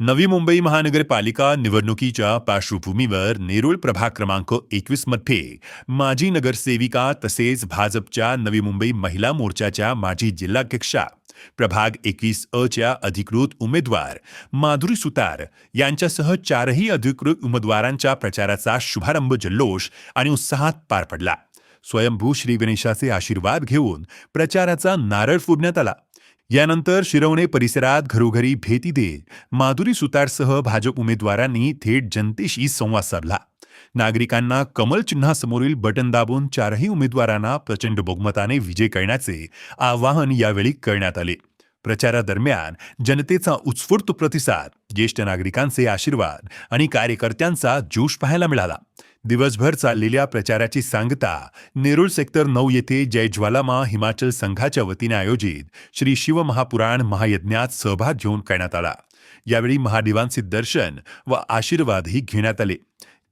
नवी मुंबई महानगरपालिका निवडणुकीच्या पार्श्वभूमीवर नेरुळ प्रभाग क्रमांक एकवीसमध्ये माजी नगरसेविका तसेच भाजपच्या नवी मुंबई महिला मोर्चाच्या माजी जिल्हाध्यक्षा प्रभाग एकवीस अ च्या अधिकृत उमेदवार माधुरी सुतार यांच्यासह चारही अधिकृत उमेदवारांच्या प्रचाराचा शुभारंभ जल्लोष आणि उत्साहात पार पडला. स्वयंभू श्री गणेशाचे आशीर्वाद घेऊन प्रचाराचा नारळ फुडण्यात आला. यानंतर शिरवणे परिसरात घरोघरी भेटी देत माधुरी सुतारसह भाजप उमेदवारांनी थेट जनतेशी संवाद साधला. नागरिकांना कमल चिन्हासमोरील बटन दाबून चारही उमेदवारांना प्रचंड बहुमताने विजय करण्याचे आवाहन यावेळी करण्यात आले. प्रचारादरम्यान जनतेचा उत्स्फूर्त प्रतिसाद ज्येष्ठ नागरिकांचे आशीर्वाद आणि कार्यकर्त्यांचा जोश पाहायला मिळाला. दिवसभर चाललेल्या प्रचाराची सांगता नेरुळ सेक्टर नऊ येथे जय ज्वालामा हिमाचल संघाच्या वतीने आयोजित श्री शिवमहापुराण महायज्ञात सहभाग घेऊन करण्यात आला. यावेळी महादेवांचे दर्शन व आशीर्वादही घेण्यात आले.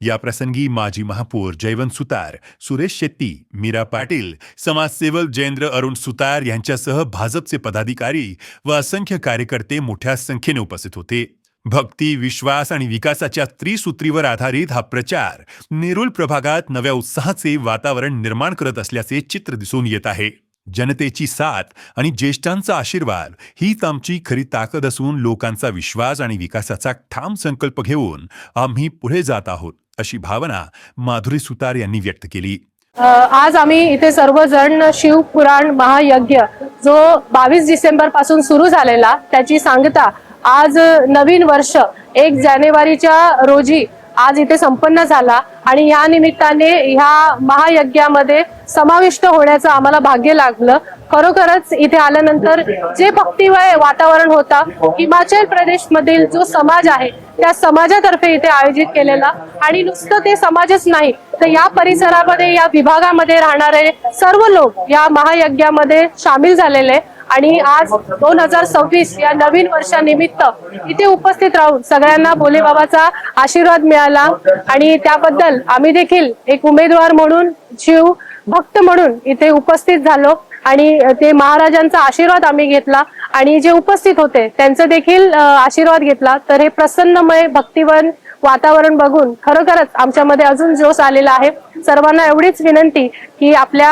या प्रसंगी माजी महापौर जयवंत सुतार सुरेश शेट्टी मीरा पाटील समाजसेवक जयेंद्र अरुण सुतार यांच्यासह भाजपचे पदाधिकारी व असंख्य कार्यकर्ते मोठ्या संख्येने उपस्थित होते. भक्ती विश्वास आणि विकासाच्या त्रिसूत्रीवर आधारित हा प्रचार नेरुल प्रभागात नव्या उत्साहाचे वातावरण निर्माण करत असल्याचे चित्र दिसून येत आहे. जनतेची साथ आणि ज्येष्ठांचा आशीर्वाद हीच आमची खरी ताकद असून लोकांचा विश्वास आणि विकासाचा ठाम संकल्प घेऊन आम्ही पुढे जात आहोत अशी भावना माधुरी सुतार यांनी व्यक्त केली. आज आम्ही इथे सर्वजण शिवपुराण महायज्ञ जो बावीस डिसेंबरपासून सुरू झालेला त्याची सांगता आज नवीन वर्ष एक जानेवारीच्या रोजी आज इथे संपन्न झाला आणि या निमित्ताने ह्या महायज्ञामध्ये समाविष्ट होण्याचं आम्हाला भाग्य लागलं. खरोखरच इथे आल्यानंतर जे भक्तिमय वातावरण होता हिमाचल प्रदेश मधील जो समाज आहे त्या समाजातर्फे इथे आयोजित केलेला आणि नुसतं ते समाजच नाही तर या परिसरामध्ये या विभागामध्ये राहणारे सर्व लोक या महायज्ञामध्ये सामील झालेले. आणि आज दोन हजार सव्वीस या नवीन वर्षानिमित्त इथे उपस्थित राहून सगळ्यांना भोलेबाबाचा आशीर्वाद मिळाला. आणि त्याबद्दल आम्ही देखील एक उमेदवार म्हणून शिव भक्त म्हणून इथे उपस्थित झालो. आणि ते महाराजांचा आशीर्वाद आम्ही घेतला. आणि जे उपस्थित होते त्यांचं देखील आशीर्वाद घेतला. तर हे प्रसन्नमय भक्तिवन वातावरण बघून खरोखरच आमच्यामध्ये अजून जोश आलेला आहे. सर्वांना एवढीच विनंती की आपल्या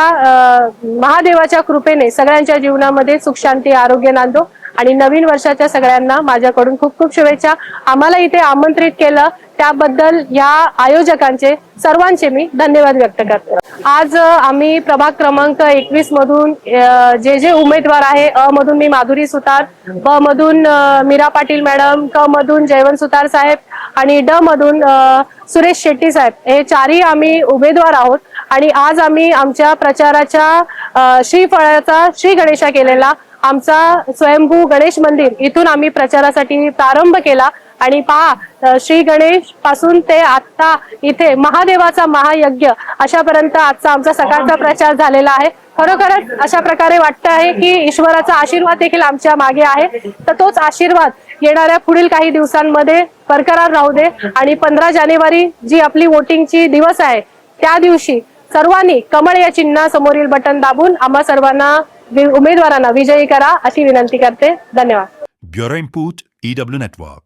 महादेवाच्या कृपेने सगळ्यांच्या जीवनामध्ये सुख शांती आरोग्य नांदो आणि नवीन वर्षाच्या सगळ्यांना माझ्याकडून खूप खूप शुभेच्छा. आम्हाला इथे आमंत्रित केलं त्याबद्दल या आयोजकांचे सर्वांचे मी धन्यवाद व्यक्त करते. आज आम्ही प्रभाग क्रमांक एकवीस मधून जे जे उमेदवार आहे अ मधून मी माधुरी सुतार ब मधून मीरा पाटील मॅडम क मधून जयवंत सुतार साहेब आणि ड मधून सुरेश शेट्टी साहेब हे चारही आम्ही उमेदवार आहोत आणि आज आम्ही आमच्या प्रचाराच्या श्रीफळाचा श्री गणेशा केलेला आमचा स्वयंभू गणेश मंदिर इथून आम्ही प्रचारासाठी प्रारंभ केला. आणि पहा श्री गणेशपासून ते आता इथे महादेवाचा महायज्ञ अशापर्यंत आजचा आमचा सकाळचा प्रचार झालेला आहे. खरोखरच अशा प्रकारे वाटतं आहे की ईश्वराचा आशीर्वाद देखील आमच्या मागे आहे. तर तोच आशीर्वाद येणाऱ्या पुढील काही दिवसांमध्ये बरकरार राहू दे. आणि पंधरा जानेवारी जी आपली वोटिंगची दिवस आहे त्या दिवशी सर्वांनी कमळ या चिन्हासमोरील बटन दाबून आम्हा सर्वांना उमेदवारांना विजयी करा अशी विनंती करते. धन्यवाद. Bureau input EW network